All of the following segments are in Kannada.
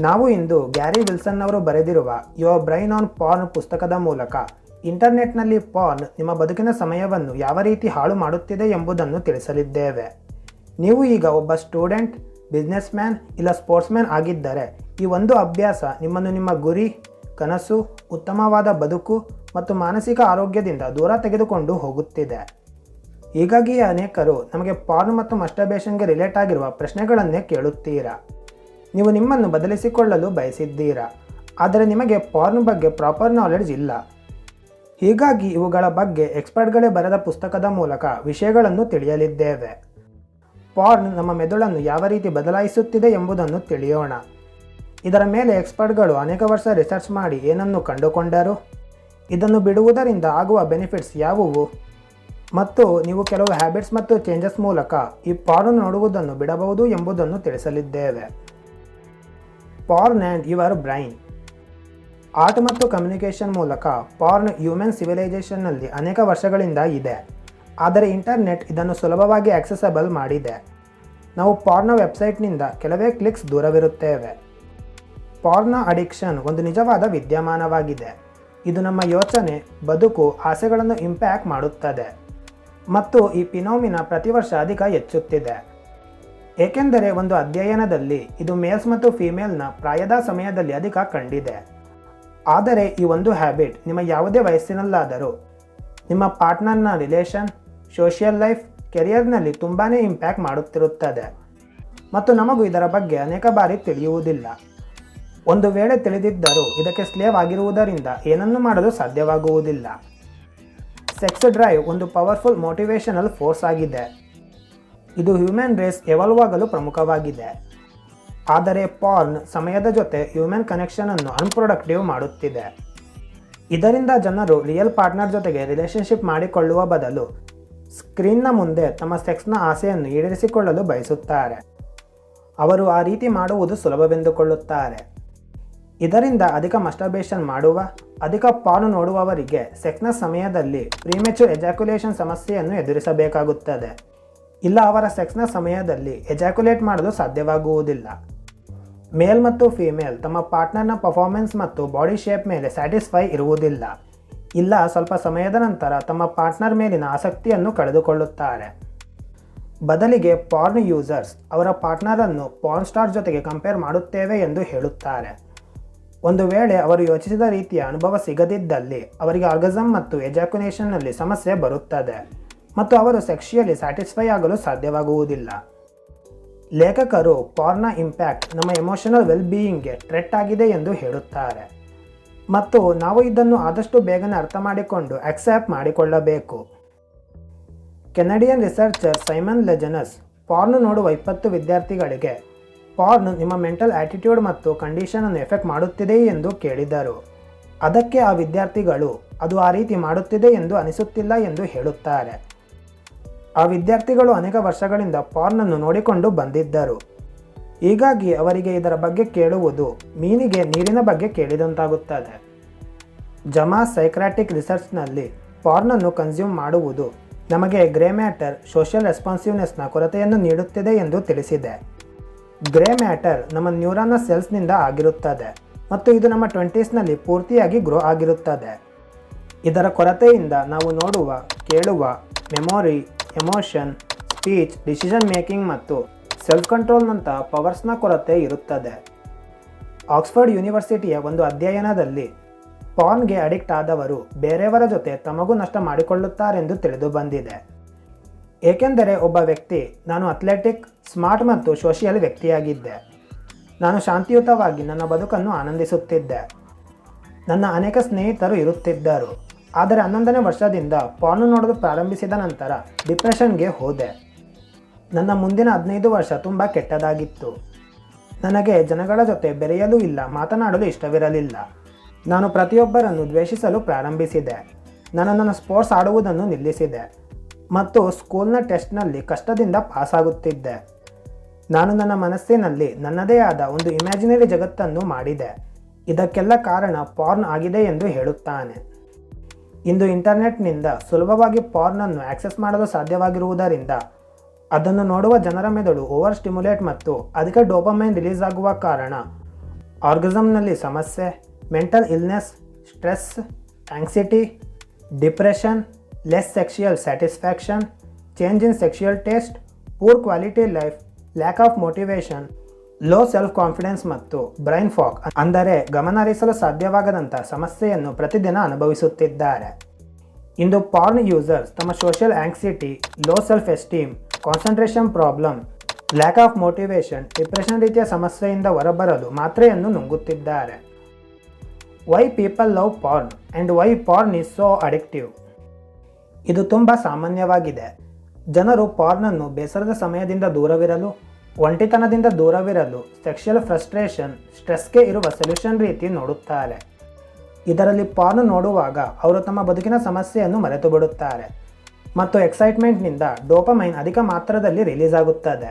ನಾವು ಇಂದು ಗ್ಯಾರಿ ವಿಲ್ಸನ್ ಅವರು ಬರೆದಿರುವ ಯುವರ್ ಬ್ರೈನ್ ಆನ್ ಪಾರ್ನ್ ಪುಸ್ತಕದ ಮೂಲಕ ಇಂಟರ್ನೆಟ್ನಲ್ಲಿ ಪಾರ್ನ್ ನಿಮ್ಮ ಬದುಕಿನ ಸಮಯವನ್ನು ಯಾವ ರೀತಿ ಹಾಳು ಮಾಡುತ್ತಿದೆ ಎಂಬುದನ್ನು ತಿಳಿಸಲಿದ್ದೇವೆ. ನೀವು ಈಗ ಒಬ್ಬ ಸ್ಟೂಡೆಂಟ್ ಬಿಸ್ನೆಸ್ ಮ್ಯಾನ್ ಇಲ್ಲ ಸ್ಪೋರ್ಟ್ಸ್ ಮ್ಯಾನ್ ಆಗಿದ್ದರೆ ಈ ಒಂದು ಅಭ್ಯಾಸ ನಿಮ್ಮನ್ನು ನಿಮ್ಮ ಗುರಿ, ಕನಸು, ಉತ್ತಮವಾದ ಬದುಕು ಮತ್ತು ಮಾನಸಿಕ ಆರೋಗ್ಯದಿಂದ ದೂರ ತೆಗೆದುಕೊಂಡು ಹೋಗುತ್ತಿದೆ. ಹೀಗಾಗಿ ಅನೇಕರು ನಮಗೆ ಪಾರ್ನ್ ಮತ್ತು ಮಸ್ಟರ್ಬೇಷನ್ಗೆ ರಿಲೇಟ್ ಆಗಿರುವ ಪ್ರಶ್ನೆಗಳನ್ನೇ ಕೇಳುತ್ತೀರಾ? ನೀವು ನಿಮ್ಮನ್ನು ಬದಲಿಸಿಕೊಳ್ಳಲು ಬಯಸಿದ್ದೀರಾ? ಆದರೆ ನಿಮಗೆ ಪಾರ್ನ್ ಬಗ್ಗೆ ಪ್ರಾಪರ್ ನಾಲೆಡ್ಜ್ ಇಲ್ಲ. ಹೀಗಾಗಿ ಇವುಗಳ ಬಗ್ಗೆ ಎಕ್ಸ್ಪರ್ಟ್ಗಳೇ ಬರೆದ ಪುಸ್ತಕದ ಮೂಲಕ ವಿಷಯಗಳನ್ನು ತಿಳಿಯಲಿದ್ದೇವೆ. ಪಾರ್ನ್ ನಮ್ಮ ಮೆದುಳನ್ನು ಯಾವ ರೀತಿ ಬದಲಾಯಿಸುತ್ತಿದೆ ಎಂಬುದನ್ನು ತಿಳಿಯೋಣ. ಇದರ ಮೇಲೆ ಎಕ್ಸ್ಪರ್ಟ್ಗಳು ಅನೇಕ ವರ್ಷ ರಿಸರ್ಚ್ ಮಾಡಿ ಏನನ್ನು ಕಂಡುಕೊಂಡರು? ಇದನ್ನು ಬಿಡುವುದರಿಂದ ಆಗುವ ಬೆನಿಫಿಟ್ಸ್ ಯಾವುವು? ಮತ್ತು ನೀವು ಕೆಲವು ಹ್ಯಾಬಿಟ್ಸ್ ಮತ್ತು ಚೇಂಜಸ್ ಮೂಲಕ ಈ ಪಾರ್ನ್ ನೋಡುವುದನ್ನು ಬಿಡಬಹುದು ಎಂಬುದನ್ನು ತಿಳಿಸಲಿದ್ದೇವೆ. Porn and your brain art ಮತ್ತು ಕಮ್ಯುನಿಕೇಷನ್ ಮೂಲಕ ಪಾರ್ನ್ ಹ್ಯೂಮನ್ ಸಿವಿಲೈಸೇಷನ್ನಲ್ಲಿ ಅನೇಕ ವರ್ಷಗಳಿಂದ ಇದೆ. ಆದರೆ ಇಂಟರ್ನೆಟ್ ಇದನ್ನು ಸುಲಭವಾಗಿ ಆಕ್ಸೆಸಬಲ್ ಮಾಡಿದೆ. ನಾವು ಪಾರ್ನ ವೆಬ್ಸೈಟ್ನಿಂದ ಕೆಲವೇ ಕ್ಲಿಕ್ಸ್ ದೂರವಿರುತ್ತೇವೆ. ಪಾರ್ನ ಅಡಿಕ್ಷನ್ ಒಂದು ನಿಜವಾದ ವಿದ್ಯಮಾನವಾಗಿದೆ. ಇದು ನಮ್ಮ ಯೋಚನೆ, ಬದುಕು, ಆಸೆಗಳನ್ನು ಇಂಪ್ಯಾಕ್ಟ್ ಮಾಡುತ್ತದೆ. ಮತ್ತು ಈ ಪಿನೋಮಿನ ಪ್ರತಿ ವರ್ಷ ಅಧಿಕ ಹೆಚ್ಚುತ್ತಿದೆ. ಏಕೆಂದರೆ ಒಂದು ಅಧ್ಯಯನದಲ್ಲಿ ಇದು ಮೇಲ್ಸ್ ಮತ್ತು ಫೀಮೇಲ್ನ ಪ್ರಾಯದ ಸಮಯದಲ್ಲಿ ಅಧಿಕ ಕಂಡಿದೆ. ಆದರೆ ಈ ಒಂದು ಹ್ಯಾಬಿಟ್ ನಿಮ್ಮ ಯಾವುದೇ ವಯಸ್ಸಿನಲ್ಲಾದರೂ ನಿಮ್ಮ ಪಾರ್ಟ್ನರ್ನ ರಿಲೇಷನ್, ಸೋಷಿಯಲ್ ಲೈಫ್, ಕೆರಿಯರ್ನಲ್ಲಿ ತುಂಬಾ ಇಂಪ್ಯಾಕ್ಟ್ ಮಾಡುತ್ತಿರುತ್ತದೆ. ಮತ್ತು ನಮಗೂ ಇದರ ಬಗ್ಗೆ ಅನೇಕ ಬಾರಿ ತಿಳಿಯುವುದಿಲ್ಲ. ಒಂದು ವೇಳೆ ತಿಳಿದಿದ್ದರೂ ಇದಕ್ಕೆ ಸ್ಲೇವ್ ಆಗಿರುವುದರಿಂದ ಏನನ್ನು ಮಾಡಲು ಸಾಧ್ಯವಾಗುವುದಿಲ್ಲ. ಸೆಕ್ಸ್ ಡ್ರೈವ್ ಒಂದು ಪವರ್ಫುಲ್ ಮೋಟಿವೇಶನಲ್ ಫೋರ್ಸ್ ಆಗಿದೆ. ಇದು ಹ್ಯೂಮನ್ ರೇಸ್ ಎವಾಲ್ವ್ ಆಗಲು ಪ್ರಮುಖವಾಗಿದೆ. ಆದರೆ ಪಾರ್ನ್ ಸಮಯದ ಜೊತೆ ಹ್ಯೂಮನ್ ಕನೆಕ್ಷನನ್ನು ಅನ್ಪ್ರೊಡಕ್ಟಿವ್ ಮಾಡುತ್ತಿದೆ. ಇದರಿಂದ ಜನರು ರಿಯಲ್ ಪಾರ್ಟ್ನರ್ ಜೊತೆಗೆ ರಿಲೇಶನ್ಶಿಪ್ ಮಾಡಿಕೊಳ್ಳುವ ಬದಲು ಸ್ಕ್ರೀನ್ನ ಮುಂದೆ ತಮ್ಮ ಸೆಕ್ಸ್ನ ಆಸೆಯನ್ನು ಈಡೇರಿಸಿಕೊಳ್ಳಲು ಬಯಸುತ್ತಾರೆ. ಅವರು ಆ ರೀತಿ ಮಾಡುವುದು ಸುಲಭವೆಂದುಕೊಳ್ಳುತ್ತಾರೆ. ಇದರಿಂದ ಅಧಿಕ ಮಸ್ಟರ್ಬೇಷನ್ ಮಾಡುವ, ಅಧಿಕ ಪಾನು ನೋಡುವವರಿಗೆ ಸೆಕ್ಸ್ನ ಸಮಯದಲ್ಲಿ ಪ್ರೀಮೆಚೂರ್ ಎಜಾಕ್ಯುಲೇಷನ್ ಸಮಸ್ಯೆಯನ್ನು ಎದುರಿಸಬೇಕಾಗುತ್ತದೆ. ಇಲ್ಲ ಅವರ ಸೆಕ್ಸ್ನ ಸಮಯದಲ್ಲಿ ಎಜಾಕ್ಯುಲೇಟ್ ಮಾಡಲು ಸಾಧ್ಯವಾಗುವುದಿಲ್ಲ. ಮೇಲ್ ಮತ್ತು ಫೀಮೇಲ್ ತಮ್ಮ ಪಾರ್ಟ್ನರ್ನ ಪರ್ಫಾರ್ಮೆನ್ಸ್ ಮತ್ತು ಬಾಡಿ ಶೇಪ್ ಮೇಲೆ ಸ್ಯಾಟಿಸ್ಫೈ ಇರುವುದಿಲ್ಲ. ಇಲ್ಲ ಸ್ವಲ್ಪ ಸಮಯದ ನಂತರ ತಮ್ಮ ಪಾರ್ಟ್ನರ್ ಮೇಲಿನ ಆಸಕ್ತಿಯನ್ನು ಕಳೆದುಕೊಳ್ಳುತ್ತಾರೆ. ಬದಲಿಗೆ ಪಾರ್ನ್ ಯೂಸರ್ಸ್ ಅವರ ಪಾರ್ಟ್ನರನ್ನು ಪಾರ್ನ್ ಸ್ಟಾರ್ ಜೊತೆಗೆ ಕಂಪೇರ್ ಮಾಡುತ್ತೇವೆ ಎಂದು ಹೇಳುತ್ತಾರೆ. ಒಂದು ವೇಳೆ ಅವರು ಯೋಚಿಸಿದ ರೀತಿಯ ಅನುಭವ ಸಿಗದಿದ್ದಲ್ಲಿ ಅವರಿಗೆ ಆರ್ಗಸಮ್ ಮತ್ತು ಎಜಾಕ್ಯುನೇಷನ್ನಲ್ಲಿ ಸಮಸ್ಯೆ ಬರುತ್ತದೆ. ಮತ್ತು ಅವರು ಸೆಕ್ಷಿಯಲಿ ಸ್ಯಾಟಿಸ್ಫೈ ಆಗಲು ಸಾಧ್ಯವಾಗುವುದಿಲ್ಲ. ಲೇಖಕರು ಪಾರ್ನ ಇಂಪ್ಯಾಕ್ಟ್ ನಮ್ಮ ಎಮೋಷನಲ್ ವೆಲ್ ಬೀಯಿಂಗ್ಗೆ ಟ್ರೆಟ್ ಆಗಿದೆ ಎಂದು ಹೇಳುತ್ತಾರೆ. ಮತ್ತು ನಾವು ಇದನ್ನು ಆದಷ್ಟು ಬೇಗನೆ ಅರ್ಥ ಮಾಡಿಕೊಂಡು ಅಕ್ಸೆಪ್ಟ್ ಮಾಡಿಕೊಳ್ಳಬೇಕು. Canadian researcher Simon Lajeunesse porn ನೋಡುವ ಇಪ್ಪತ್ತು ವಿದ್ಯಾರ್ಥಿಗಳಿಗೆ ಪಾರ್ನ್ ನಿಮ್ಮ ಮೆಂಟಲ್ ಆಟಿಟ್ಯೂಡ್ ಮತ್ತು ಕಂಡೀಷನನ್ನು ಎಫೆಕ್ಟ್ ಮಾಡುತ್ತಿದೆ ಎಂದು ಕೇಳಿದರು. ಅದಕ್ಕೆ ಆ ವಿದ್ಯಾರ್ಥಿಗಳು ಅದು ಆ ರೀತಿ ಮಾಡುತ್ತಿದೆ ಎಂದು ಅನಿಸುತ್ತಿಲ್ಲ ಎಂದು ಹೇಳುತ್ತಾರೆ. ಆ ವಿದ್ಯಾರ್ಥಿಗಳು ಅನೇಕ ವರ್ಷಗಳಿಂದ ಪಾರ್ನನ್ನು ನೋಡಿಕೊಂಡು ಬಂದಿದ್ದರು. ಹೀಗಾಗಿ ಅವರಿಗೆ ಇದರ ಬಗ್ಗೆ ಕೇಳುವುದು ಮೀನಿಗೆ ನೀರಿನ ಬಗ್ಗೆ ಕೇಳಿದಂತಾಗುತ್ತದೆ. ಜಮಾ ಸೈಕ್ರಾಟಿಕ್ ರಿಸರ್ಚ್ನಲ್ಲಿ ಪಾರ್ನನ್ನು ಕನ್ಸ್ಯೂಮ್ ಮಾಡುವುದು ನಮಗೆ ಗ್ರೇ ಮ್ಯಾಟರ್ ಸೋಷಿಯಲ್ ರೆಸ್ಪಾನ್ಸಿವ್ನೆಸ್ನ ಕೊರತೆಯನ್ನು ನೀಡುತ್ತಿದೆ ಎಂದು ತಿಳಿಸಿದೆ. ಗ್ರೇ ಮ್ಯಾಟರ್ ನಮ್ಮ ನ್ಯೂರಾನ್ನ ಸೆಲ್ಸ್ನಿಂದ ಆಗಿರುತ್ತದೆ ಮತ್ತು ಇದು ನಮ್ಮ ಟ್ವೆಂಟೀಸ್ನಲ್ಲಿ ಪೂರ್ತಿಯಾಗಿ ಗ್ರೋ ಆಗಿರುತ್ತದೆ. ಇದರ ಕೊರತೆಯಿಂದ ನಾವು ನೋಡುವ, ಕೇಳುವ, memory emotion speech decision making ಮತ್ತು ಸೆಲ್ಫ್ ಕಂಟ್ರೋಲ್ನಂಥ ಪವರ್ಸ್ನ ಕೊರತೆ ಇರುತ್ತದೆ. ಆಕ್ಸ್ಫರ್ಡ್ ಯೂನಿವರ್ಸಿಟಿಯ ಒಂದು ಅಧ್ಯಯನದಲ್ಲಿ ಪಾನ್ಗೆ ಅಡಿಕ್ಟ್ ಆದವರು ಬೇರೆಯವರ ಜೊತೆ ತಮಗೂ ನಷ್ಟ ಮಾಡಿಕೊಳ್ಳುತ್ತಾರೆಂದು ತಿಳಿದು ಬಂದಿದೆ. ಏಕೆಂದರೆ ಒಬ್ಬ ವ್ಯಕ್ತಿ, ನಾನು ಅಥ್ಲೆಟಿಕ್ ಸ್ಮಾರ್ಟ್ ಮತ್ತು ಸೋಷಿಯಲ್ ವ್ಯಕ್ತಿಯಾಗಿದ್ದೆ. ನಾನು ಶಾಂತಿಯುತವಾಗಿ ನನ್ನ ಬದುಕನ್ನು ಆನಂದಿಸುತ್ತಿದ್ದೆ. ನನ್ನ ಅನೇಕ ಸ್ನೇಹಿತರು ಇರುತ್ತಿದ್ದರು. ಆದರೆ ಹನ್ನೊಂದನೇ ವರ್ಷದಿಂದ ಪಾನು ನೋಡಲು ಪ್ರಾರಂಭಿಸಿದ ನಂತರ ಡಿಪ್ರೆಷನ್ಗೆ ಹೋದೆ. ನನ್ನ ಮುಂದಿನ ಹದಿನೈದು ವರ್ಷ ತುಂಬ ಕೆಟ್ಟದಾಗಿತ್ತು. ನನಗೆ ಜನಗಳ ಜೊತೆ ಬೆರೆಯಲು ಇಲ್ಲ, ಮಾತನಾಡಲು ಇಷ್ಟವಿರಲಿಲ್ಲ. ನಾನು ಪ್ರತಿಯೊಬ್ಬರನ್ನು ದ್ವೇಷಿಸಲು ಪ್ರಾರಂಭಿಸಿದೆ. ನಾನು ನನ್ನ ಸ್ಪೋರ್ಟ್ಸ್ ಆಡುವುದನ್ನು ನಿಲ್ಲಿಸಿದೆ ಮತ್ತು ಸ್ಕೂಲ್ನ ಟೆಸ್ಟ್ನಲ್ಲಿ ಕಷ್ಟದಿಂದ ಪಾಸಾಗುತ್ತಿದ್ದೆ. ನಾನು ನನ್ನ ಮನಸ್ಸಿನಲ್ಲಿ ನನ್ನದೇ ಆದ ಒಂದು ಇಮ್ಯಾಜಿನರಿ ಜಗತ್ತನ್ನು ಮಾಡಿದೆ. ಇದಕ್ಕೆಲ್ಲ ಕಾರಣ ಪಾರ್ನ್ ಆಗಿದೆ ಎಂದು ಹೇಳುತ್ತಾನೆ. ಇಂದು ಇಂಟರ್ನೆಟ್ನಿಂದ ಸುಲಭವಾಗಿ ಪಾರ್ನನ್ನು ಆಕ್ಸೆಸ್ ಮಾಡಲು ಸಾಧ್ಯವಾಗಿರುವುದರಿಂದ ಅದನ್ನು ನೋಡುವ ಜನರ ಮೆದುಳು ಓವರ್ ಸ್ಟಿಮ್ಯುಲೇಟ್ ಮತ್ತು ಅಧಿಕ ಡೋಪಮೈನ್ ರಿಲೀಸ್ ಆಗುವ ಕಾರಣ ಆರ್ಗಸಮ್ನಲ್ಲಿ ಸಮಸ್ಯೆ, mental illness, stress, anxiety, depression, less sexual satisfaction, change in sexual taste, poor quality life, lack of motivation low self confidence ಮತ್ತು ಬ್ರೈನ್ ಫಾಕ್ ಅಂದರೆ ಗಮನಹರಿಸಲು ಸಾಧ್ಯವಾಗದಂಥ ಸಮಸ್ಯೆಯನ್ನು ಪ್ರತಿದಿನ ಅನುಭವಿಸುತ್ತಿದ್ದಾರೆ. ಇಂದು ಪಾರ್ನ್ ಯೂಸರ್ಸ್ ತಮ್ಮ social anxiety, low self esteem concentration problem, lack of motivation depression ರೀತಿಯ ಸಮಸ್ಯೆಯಿಂದ ಹೊರಬರಲು ಮಾತ್ರೆಯನ್ನು ನುಂಗುತ್ತಿದ್ದಾರೆ. Why people love porn and why porn is so addictive. ಇದು ತುಂಬ ಸಾಮಾನ್ಯವಾಗಿದೆ. ಜನರು ಪಾರ್ನನ್ನು ಬೇಸರದ ಸಮಯದಿಂದ ದೂರವಿರಲು ಒಂಟಿತನದಿಂದ ದೂರವಿರಲು ಸೆಕ್ಷುಯಲ್ ಫ್ರಸ್ಟ್ರೇಷನ್ ಸ್ಟ್ರೆಸ್ಗೆ ಇರುವ ಸೊಲ್ಯೂಷನ್ ರೀತಿ ನೋಡುತ್ತಾರೆ. ಇದರಲ್ಲಿ ಪಾಲು ನೋಡುವಾಗ ಅವರು ತಮ್ಮ ಬದುಕಿನ ಸಮಸ್ಯೆಯನ್ನು ಮರೆತು ಬಿಡುತ್ತಾರೆ ಮತ್ತು ಎಕ್ಸೈಟ್ಮೆಂಟ್ನಿಂದ ಡೋಪಮೈನ್ ಅಧಿಕ ಮಾತ್ರದಲ್ಲಿ ರಿಲೀಸ್ ಆಗುತ್ತದೆ.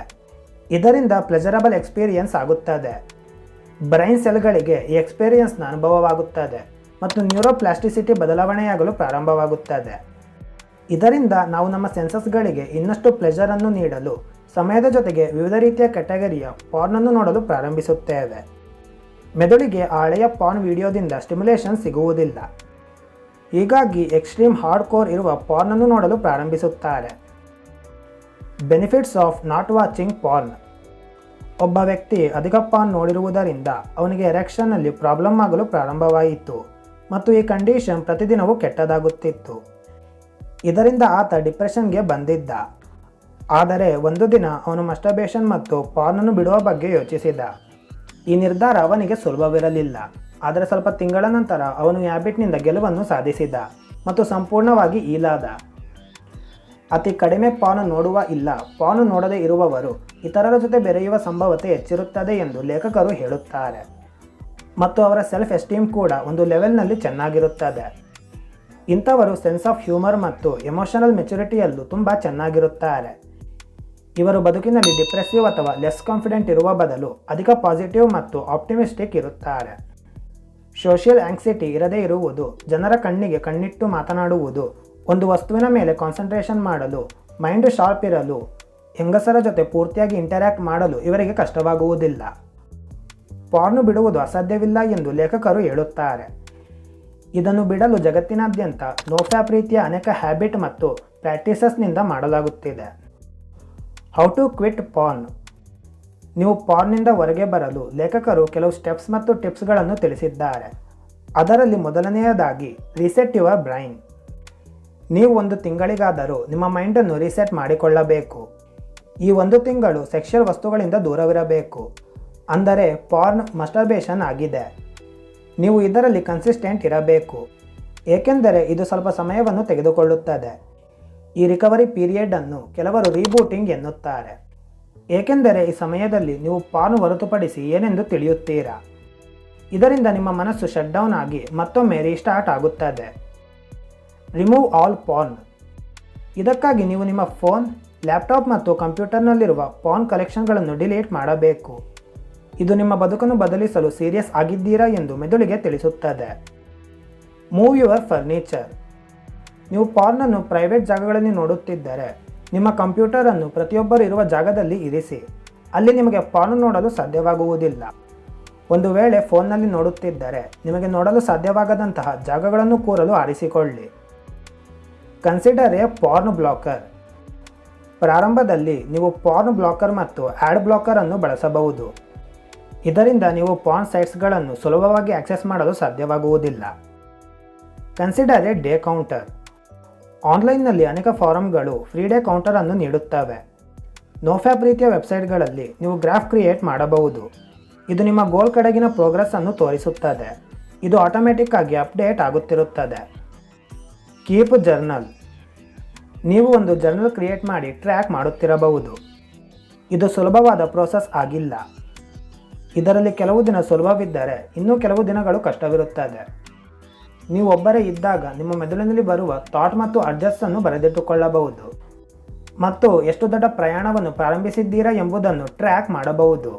ಇದರಿಂದ ಪ್ಲೆಜರಬಲ್ ಎಕ್ಸ್ಪೀರಿಯನ್ಸ್ ಆಗುತ್ತದೆ. ಬ್ರೈನ್ ಸೆಲ್ಗಳಿಗೆ ಈ ಎಕ್ಸ್ಪೀರಿಯನ್ಸ್ನ ಅನುಭವವಾಗುತ್ತದೆ ಮತ್ತು ನ್ಯೂರೋಪ್ಲಾಸ್ಟಿಸಿಟಿ ಬದಲಾವಣೆಯಾಗಲು ಪ್ರಾರಂಭವಾಗುತ್ತದೆ. ಇದರಿಂದ ನಾವು ನಮ್ಮ ಸೆನ್ಸಸ್ಗಳಿಗೆ ಇನ್ನಷ್ಟು ಪ್ಲೆಜರನ್ನು ನೀಡಲು ಸಮಯದ ಜೊತೆಗೆ ವಿವಿಧ ರೀತಿಯ ಕೆಟಗರಿಯ ಪಾರ್ನನ್ನು ನೋಡಲು ಪ್ರಾರಂಭಿಸುತ್ತೇವೆ ಮೆದುಳಿಗೆ ಹಳೆಯ ಪಾರ್ನ್ ವಿಡಿಯೋದಿಂದ ಸ್ಟಿಮ್ಯುಲೇಷನ್ ಸಿಗುವುದಿಲ್ಲ. ಹೀಗಾಗಿ ಎಕ್ಸ್ಟ್ರೀಮ್ ಹಾರ್ಡ್ ಕೋರ್ ಇರುವ ಪಾರ್ನನ್ನು ನೋಡಲು ಪ್ರಾರಂಭಿಸುತ್ತಾರೆ. Benefits of not watching porn ಒಬ್ಬ ವ್ಯಕ್ತಿ ಅಧಿಕ ಪಾನ್ ನೋಡಿರುವುದರಿಂದ ಅವನಿಗೆ ಎರೆಕ್ಷನ್ನಲ್ಲಿ ಪ್ರಾಬ್ಲಮ್ ಆಗಲು ಪ್ರಾರಂಭವಾಯಿತು ಮತ್ತು ಈ ಕಂಡೀಷನ್ ಪ್ರತಿದಿನವೂ ಕೆಟ್ಟದಾಗುತ್ತಿತ್ತು. ಇದರಿಂದ ಆತ ಡಿಪ್ರೆಷನ್ಗೆ ಬಂದಿದ್ದ. ಆದರೆ ಒಂದು ದಿನ ಅವನು ಮಸ್ಟರ್ಬೇಷನ್ ಮತ್ತು ಪಾರ್ನನ್ನು ಬಿಡುವ ಬಗ್ಗೆ ಯೋಚಿಸಿದ. ಈ ನಿರ್ಧಾರ ಅವನಿಗೆ ಸುಲಭವಿರಲಿಲ್ಲ. ಆದರೆ ಸ್ವಲ್ಪ ತಿಂಗಳ ನಂತರ ಅವನು ಹ್ಯಾಬಿಟ್ನಿಂದ ಗೆಲುವನ್ನು ಸಾಧಿಸಿದ ಮತ್ತು ಸಂಪೂರ್ಣವಾಗಿ ಈಲಾದ ಅತಿ ಕಡಿಮೆ ಪಾನು ನೋಡುವ ಇಲ್ಲ, ಪಾನು ನೋಡದೇ ಇರುವವರು ಇತರರ ಜೊತೆ ಬೆರೆಯುವ ಸಂಭವತೆ ಹೆಚ್ಚಿರುತ್ತದೆ ಎಂದು ಲೇಖಕರು ಹೇಳುತ್ತಾರೆ. ಮತ್ತು ಅವರ ಸೆಲ್ಫ್ ಎಸ್ಟೀಮ್ ಕೂಡ ಒಂದು ಲೆವೆಲ್ನಲ್ಲಿ ಚೆನ್ನಾಗಿರುತ್ತದೆ. ಇಂಥವರು ಸೆನ್ಸ್ ಆಫ್ ಹ್ಯೂಮರ್ ಮತ್ತು ಎಮೋಷನಲ್ ಮೆಚುರಿಟಿಯಲ್ಲೂ ತುಂಬ ಚೆನ್ನಾಗಿರುತ್ತಾರೆ. ಇವರು ಬದುಕಿನಲ್ಲಿ ಡಿಪ್ರೆಸಿವ್ ಅಥವಾ ಲೆಸ್ ಕಾನ್ಫಿಡೆಂಟ್ ಇರುವ ಬದಲು ಅಧಿಕ ಪಾಸಿಟಿವ್ ಮತ್ತು ಆಪ್ಟಿಮಿಸ್ಟಿಕ್ ಇರುತ್ತಾರೆ. ಸೋಷಿಯಲ್ ಆಂಗ್ಸೈಟಿ ಇರದೇ ಇರುವುದು ಜನರ ಕಣ್ಣಿಗೆ ಕಣ್ಣಿಟ್ಟು ಮಾತನಾಡುವುದು, ಒಂದು ವಸ್ತುವಿನ ಮೇಲೆ ಕಾನ್ಸಂಟ್ರೇಷನ್ ಮಾಡಲು ಮೈಂಡ್ ಶಾರ್ಪ್ ಇರಲು, ಹೆಂಗಸರ ಜೊತೆ ಪೂರ್ತಿಯಾಗಿ ಇಂಟರ್ಯಾಕ್ಟ್ ಮಾಡಲು ಇವರಿಗೆ ಕಷ್ಟವಾಗುವುದಿಲ್ಲ. ಪಾರ್ನು ಬಿಡುವುದು ಅಸಾಧ್ಯವಿಲ್ಲ ಎಂದು ಲೇಖಕರು ಹೇಳುತ್ತಾರೆ. ಇದನ್ನು ಬಿಡಲು ಜಗತ್ತಿನಾದ್ಯಂತ ನೋಫ್ಯಾಪ್ ರೀತಿಯ ಅನೇಕ ಹ್ಯಾಬಿಟ್ ಮತ್ತು ಪ್ರಾಕ್ಟೀಸಸ್ನಿಂದ ಮಾಡಲಾಗುತ್ತಿದೆ. ಹೌ ಟು ಕ್ವಿಟ್ ಪಾರ್ನ್ ನೀವು ಪಾರ್ನಿಂದ ಹೊರಗೆ ಬರಲು ಲೇಖಕರು ಕೆಲವು ಸ್ಟೆಪ್ಸ್ ಮತ್ತು ಟಿಪ್ಸ್ಗಳನ್ನು ತಿಳಿಸಿದ್ದಾರೆ. ಅದರಲ್ಲಿ ಮೊದಲನೆಯದಾಗಿ ರೀಸೆಟ್ ಯುವರ್ ಬ್ರೈನ್ ನೀವು ಒಂದು ತಿಂಗಳಿಗಾದರೂ ನಿಮ್ಮ ಮೈಂಡನ್ನು ರೀಸೆಟ್ ಮಾಡಿಕೊಳ್ಳಬೇಕು. ಈ ಒಂದು ತಿಂಗಳು ಸೆಕ್ಷುಯಲ್ ವಸ್ತುಗಳಿಂದ ದೂರವಿರಬೇಕು. ಅಂದರೆ ಪಾರ್ನ್ ಮಸ್ಟರ್ಬೇಷನ್ ಆಗಿದೆ. ನೀವು ಇದರಲ್ಲಿ ಕನ್ಸಿಸ್ಟೆಂಟ್ ಇರಬೇಕು. ಏಕೆಂದರೆ ಇದು ಸ್ವಲ್ಪ ಸಮಯವನ್ನು ತೆಗೆದುಕೊಳ್ಳುತ್ತದೆ. ಈ ರಿಕವರಿ ಪೀರಿಯಡ್ ಅನ್ನು ಕೆಲವರು ರೀಬೂಟಿಂಗ್ ಎನ್ನುತ್ತಾರೆ. ಏಕೆಂದರೆ ಈ ಸಮಯದಲ್ಲಿ ನೀವು ಪಾನು ಹೊರತುಪಡಿಸಿ ಏನೆಂದು ತಿಳಿಯುತ್ತೀರಾ? ಇದರಿಂದ ನಿಮ್ಮ ಮನಸ್ಸು ಶಟ್ ಡೌನ್ ಆಗಿ ಮತ್ತೊಮ್ಮೆ ರೀಸ್ಟಾರ್ಟ್ ಆಗುತ್ತದೆ. ರಿಮೂವ್ ಆಲ್ ಪಾನ್ ಇದಕ್ಕಾಗಿ ನೀವು ನಿಮ್ಮ ಫೋನ್ ಲ್ಯಾಪ್ಟಾಪ್ ಮತ್ತು ಕಂಪ್ಯೂಟರ್ನಲ್ಲಿರುವ ಪಾನ್ ಕಲೆಕ್ಷನ್ಗಳನ್ನು ಡಿಲೀಟ್ ಮಾಡಬೇಕು. ಇದು ನಿಮ್ಮ ಬದುಕನ್ನು ಬದಲಿಸಲು ಸೀರಿಯಸ್ ಆಗಿದ್ದೀರಾ ಎಂದು ಮೆದುಳಿಗೆ ತಿಳಿಸುತ್ತದೆ. ಮೂವ್ ಯುವರ್ ಫರ್ನಿಚರ್ ನೀವು ಪಾರ್ನನ್ನು ಪ್ರೈವೇಟ್ ಜಾಗಗಳಲ್ಲಿ ನೋಡುತ್ತಿದ್ದರೆ, ನಿಮ್ಮ ಕಂಪ್ಯೂಟರನ್ನು ಪ್ರತಿಯೊಬ್ಬರು ಇರುವ ಜಾಗದಲ್ಲಿ ಇರಿಸಿ. ಅಲ್ಲಿ ನಿಮಗೆ ಪಾರ್ನ್ ನೋಡಲು ಸಾಧ್ಯವಾಗುವುದಿಲ್ಲ. ಒಂದು ವೇಳೆ ಫೋನ್ನಲ್ಲಿ ನೋಡುತ್ತಿದ್ದರೆ, ನಿಮಗೆ ನೋಡಲು ಸಾಧ್ಯವಾಗದಂತಹ ಜಾಗಗಳನ್ನು ಕೂರಲು ಆರಿಸಿಕೊಳ್ಳಿ. Consider a porn blocker. ಪ್ರಾರಂಭದಲ್ಲಿ ನೀವು ಪಾರ್ನ್ ಬ್ಲಾಕರ್ ಮತ್ತು ಆ್ಯಡ್ ಬ್ಲಾಕರ್ ಅನ್ನು ಬಳಸಬಹುದು. ಇದರಿಂದ ನೀವು ಪಾರ್ನ್ ಸೈಟ್ಸ್ಗಳನ್ನು ಸುಲಭವಾಗಿ ಆಕ್ಸೆಸ್ ಮಾಡಲು ಸಾಧ್ಯವಾಗುವುದಿಲ್ಲ. Consider a day counter. ಆನ್ಲೈನ್ನಲ್ಲಿ ಅನೇಕ ಫಾರಮ್ಗಳು ಫ್ರೀ ಡೇ ಕೌಂಟರ್ ಅನ್ನು ನೀಡುತ್ತವೆ. ನೋಫ್ಯಾಪ್ ರೀತಿಯ ವೆಬ್ಸೈಟ್ಗಳಲ್ಲಿ ನೀವು ಗ್ರಾಫ್ ಕ್ರಿಯೇಟ್ ಮಾಡಬಹುದು. ಇದು ನಿಮ್ಮ ಗೋಲ್ ಕಡೆಗಿನ ಪ್ರೋಗ್ರೆಸ್ ಅನ್ನು ತೋರಿಸುತ್ತದೆ. ಇದು ಆಟೋಮೆಟಿಕ್ ಆಗಿ ಅಪ್ಡೇಟ್ ಆಗುತ್ತಿರುತ್ತದೆ. Keep journal. ನೀವು ಒಂದು ಜರ್ನಲ್ ಕ್ರಿಯೇಟ್ ಮಾಡಿ ಟ್ರ್ಯಾಕ್ ಮಾಡುತ್ತಿರಬಹುದು. ಇದು ಸುಲಭವಾದ ಪ್ರೋಸೆಸ್ ಆಗಿಲ್ಲ. ಇದರಲ್ಲಿ ಕೆಲವು ದಿನ ಸುಲಭವಿದ್ದರೆ ಇನ್ನೂ ಕೆಲವು ದಿನಗಳು ಕಷ್ಟವಿರುತ್ತದೆ. ನೀವು ಒಬ್ಬರೇ ಇದ್ದಾಗ ನಿಮ್ಮ ಮೆದುಳಿನಲ್ಲಿ ಬರುವ ಥಾಟ್ ಮತ್ತು ಅಡ್ಜಸ್ಟ್ ಅನ್ನು ಬರೆದಿಟ್ಟುಕೊಳ್ಳಬಹುದು. ಮತ್ತು ಎಷ್ಟು ದೊಡ್ಡ ಪ್ರಯಾಣವನ್ನು ಪ್ರಾರಂಭಿಸಿದ್ದೀರಾ ಎಂಬುದನ್ನು ಟ್ರ್ಯಾಕ್ ಮಾಡಬಹುದು.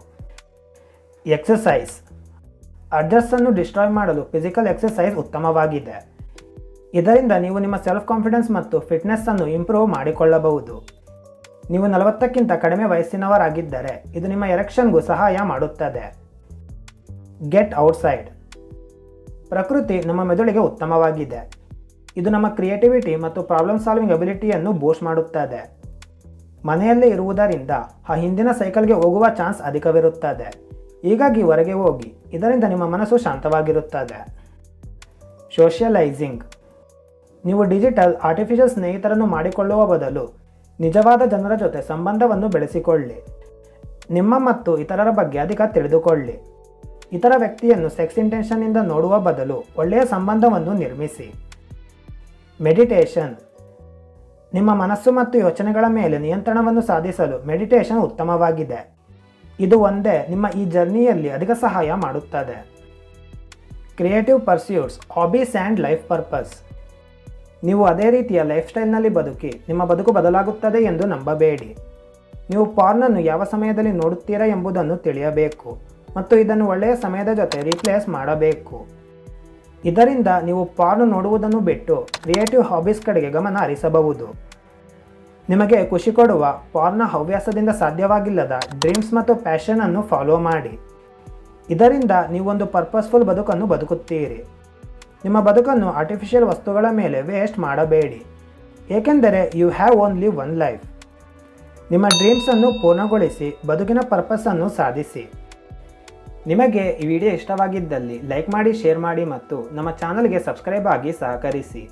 ಎಕ್ಸಸೈಸ್ ಅಡ್ಜಸ್ಟ್ ಅನ್ನು ಡಿಸ್ಟ್ರಾಯ್ ಮಾಡಲು ಫಿಸಿಕಲ್ ಎಕ್ಸಸೈಸ್ ಉತ್ತಮವಾಗಿದೆ. ಇದರಿಂದ ನೀವು ನಿಮ್ಮ ಸೆಲ್ಫ್ ಕಾನ್ಫಿಡೆನ್ಸ್ ಮತ್ತು ಫಿಟ್ನೆಸ್ ಅನ್ನು ಇಂಪ್ರೂವ್ ಮಾಡಿಕೊಳ್ಳಬಹುದು. ನೀವು ನಲವತ್ತಕ್ಕಿಂತ ಕಡಿಮೆ ವಯಸ್ಸಿನವರಾಗಿದ್ದರೆ ಇದು ನಿಮ್ಮ ಎರೆಕ್ಷನ್ಗೂ ಸಹಾಯ ಮಾಡುತ್ತದೆ. ಗೆಟ್ ಔಟ್ಸೈಡ್ ಪ್ರಕೃತಿ ನಮ್ಮ ಮೆದುಳಿಗೆ ಉತ್ತಮವಾಗಿದೆ. ಇದು ನಮ್ಮ ಕ್ರಿಯೇಟಿವಿಟಿ ಮತ್ತು ಪ್ರಾಬ್ಲಮ್ ಸಾಲ್ವಿಂಗ್ ಅಬಿಲಿಟಿಯನ್ನು ಬೂಸ್ಟ್ ಮಾಡುತ್ತದೆ. ಮನೆಯಲ್ಲೇ ಇರುವುದರಿಂದ ಆ ಹಿಂದಿನ ಸೈಕಲ್ಗೆ ಹೋಗುವ ಚಾನ್ಸ್ ಅಧಿಕವಿರುತ್ತದೆ. ಹೀಗಾಗಿ ಹೊರಗೆ ಹೋಗಿ, ಇದರಿಂದ ನಿಮ್ಮ ಮನಸ್ಸು ಶಾಂತವಾಗಿರುತ್ತದೆ. ಸೋಷಿಯಲೈಸಿಂಗ್ ನೀವು ಡಿಜಿಟಲ್ ಆರ್ಟಿಫಿಷಿಯಲ್ ಸ್ನೇಹಿತರನ್ನು ಮಾಡಿಕೊಳ್ಳುವ ಬದಲು ನಿಜವಾದ ಜನರ ಜೊತೆ ಸಂಬಂಧವನ್ನು ಬೆಳೆಸಿಕೊಳ್ಳಿ. ನಿಮ್ಮ ಮತ್ತು ಇತರರ ಬಗ್ಗೆ ಅಧಿಕ ತಿಳಿದುಕೊಳ್ಳಿ. ಇತರ ವ್ಯಕ್ತಿಯನ್ನು ಸೆಕ್ಸ್ ಇಂಟೆನ್ಷನ್ನಿಂದ ನೋಡುವ ಬದಲು ಒಳ್ಳೆಯ ಸಂಬಂಧವನ್ನು ನಿರ್ಮಿಸಿ. ಮೆಡಿಟೇಷನ್. ನಿಮ್ಮ ಮನಸ್ಸು ಮತ್ತು ಯೋಚನೆಗಳ ಮೇಲೆ ನಿಯಂತ್ರಣವನ್ನು ಸಾಧಿಸಲು ಮೆಡಿಟೇಷನ್ ಉತ್ತಮವಾಗಿದೆ. ಇದು ಒಂದೇ ನಿಮ್ಮ ಈ ಜರ್ನಿಯಲ್ಲಿ ಅಧಿಕ ಸಹಾಯ ಮಾಡುತ್ತದೆ. Creative pursuits, hobbies and life purpose. ನೀವು ಅದೇ ರೀತಿಯ ಲೈಫ್ ಸ್ಟೈಲ್ನಲ್ಲಿ ಬದುಕಿ, ನಿಮ್ಮ ಬದುಕು ಬದಲಾಗುತ್ತದೆ ಎಂದು ನಂಬಬೇಡಿ. ನೀವು ಪಾರ್ನನ್ನು ಯಾವ ಸಮಯದಲ್ಲಿ ನೋಡುತ್ತೀರಾ ಎಂಬುದನ್ನು ತಿಳಿಯಬೇಕು. ಮತ್ತು ಇದನ್ನು ಒಳ್ಳೆಯ ಸಮಯದ ಜೊತೆ ರೀಪ್ಲೇಸ್ ಮಾಡಬೇಕು. ಇದರಿಂದ ನೀವು ಪಾರ್ನ್ ನೋಡುವುದನ್ನು ಬಿಟ್ಟು ಕ್ರಿಯೇಟಿವ್ ಹಾಬೀಸ್ ಕಡೆಗೆ ಗಮನ ಹರಿಸಬಹುದು. ನಿಮಗೆ ಖುಷಿ ಕೊಡುವ ಪಾರ್ನ ಹವ್ಯಾಸದಿಂದ ಸಾಧ್ಯವಾಗಿಲ್ಲದ ಡ್ರೀಮ್ಸ್ ಮತ್ತು ಪ್ಯಾಷನನ್ನು ಫಾಲೋ ಮಾಡಿ. ಇದರಿಂದ ನೀವೊಂದು ಪರ್ಪಸ್ಫುಲ್ ಬದುಕನ್ನು ಬದುಕುತ್ತೀರಿ. ನಿಮ್ಮ ಬದುಕನ್ನು ಆರ್ಟಿಫಿಷಿಯಲ್ ವಸ್ತುಗಳ ಮೇಲೆ ವೇಸ್ಟ್ ಮಾಡಬೇಡಿ. ಏಕೆಂದರೆ you have only one life ನಿಮ್ಮ ಡ್ರೀಮ್ಸನ್ನು ಪೂರ್ಣಗೊಳಿಸಿ ಬದುಕಿನ ಪರ್ಪಸ್ಸನ್ನು ಸಾಧಿಸಿ. ನಿಮಗೆ ಈ ವಿಡಿಯೋ ಇಷ್ಟವಾಗಿದ್ದಲ್ಲಿ ಲೈಕ್ ಮಾಡಿ ಶೇರ್ ಮಾಡಿ ಮತ್ತು ನಮ್ಮ ಚಾನಲ್ಗೆ ಸಬ್ಸ್ಕ್ರೈಬ್ ಆಗಿ ಸಹಕರಿಸಿ.